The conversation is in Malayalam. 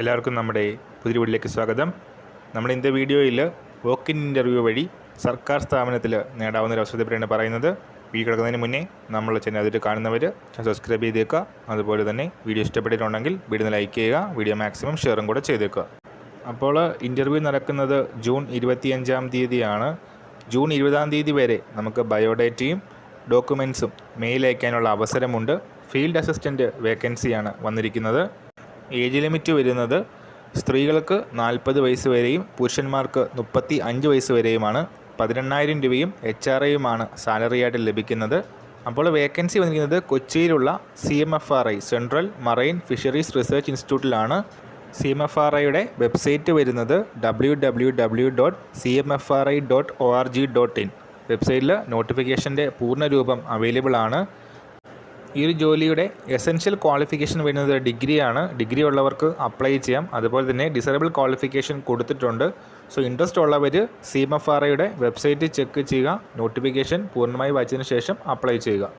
എല്ലാവർക്കും നമ്മുടെ പുതിയ വീട്ടിലേക്ക് സ്വാഗതം. നമ്മൾ ഇന്നത്തെ വീഡിയോയിൽ വോക്ക് ഇൻ ഇന്റർവ്യൂ വഴി സർക്കാർ സ്ഥാപനത്തിൽ നേടാവുന്ന ഒരു അവസരത്തെപ്പറ്റിയാണ് പറയുന്നത്. വീഡിയോ കിടക്കുന്നതിന് മുന്നേ നമ്മൾ ചെന്നൈ അതിൽ കാണുന്നവർ സബ്സ്ക്രൈബ് ചെയ്തേക്കുക. അതുപോലെ തന്നെ വീഡിയോ ഇഷ്ടപ്പെട്ടിട്ടുണ്ടെങ്കിൽ വീഡിയോ ലൈക്ക് ചെയ്യുക വീഡിയോ മാക്സിമം ഷെയറും കൂടെ ചെയ്തേക്കുക. അപ്പോൾ ഇന്റർവ്യൂ നടക്കുന്നത് ജൂൺ ഇരുപത്തിയഞ്ചാം തീയതിയാണ്. ജൂൺ ഇരുപതാം തീയതി വരെ നമുക്ക് ബയോഡേറ്റയും ഡോക്യുമെൻസും മെയിൽ അയക്കാനുള്ള അവസരമുണ്ട്. ഫീൽഡ് അസിസ്റ്റന്റ് വേക്കൻസിയാണ് വന്നിരിക്കുന്നത്. ഏജ് ലിമിറ്റ് വരുന്നത് സ്ത്രീകൾക്ക് നാൽപ്പത് വയസ്സ് വരെയും പുരുഷന്മാർക്ക് മുപ്പത്തി അഞ്ച് വയസ്സ് വരെയുമാണ്. പതിനെണ്ണായിരം രൂപയും എച്ച് ആർ ഐയുമാണ് സാലറിയായിട്ട് ലഭിക്കുന്നത്. അപ്പോൾ വേക്കൻസി വന്നിരിക്കുന്നത് കൊച്ചിയിലുള്ള C M F R I central marine fisheries research ഇൻസ്റ്റിറ്റ്യൂട്ടിലാണ്. C M F R ഐയുടെ വെബ്സൈറ്റ് വരുന്നത് W W W dot C M F R I dot O R G dot in. വെബ്സൈറ്റിൽ നോട്ടിഫിക്കേഷന്റെ പൂർണരൂപം അവൈലബിൾ ആണ് ഈ ഒരു ജോലിയുടെ എസെൻഷ്യൽ ക്വാളിഫിക്കേഷൻ വരുന്നത് ഡിഗ്രിയാണ് ഡിഗ്രി ഉള്ളവർക്ക് അപ്ലൈ ചെയ്യാം. അതുപോലെ തന്നെ ഡിസറബിൾ ക്വാളിഫിക്കേഷൻ കൊടുത്തിട്ടുണ്ട്. സോ ഇൻട്രസ്റ്റ് ഉള്ളവർ സി എം എഫ് ആർ ഐയുടെ വെബ്സൈറ്റ് ചെക്ക് ചെയ്യുക. നോട്ടിഫിക്കേഷൻ പൂർണമായി വായിച്ചതിന് ശേഷം അപ്ലൈ ചെയ്യുക.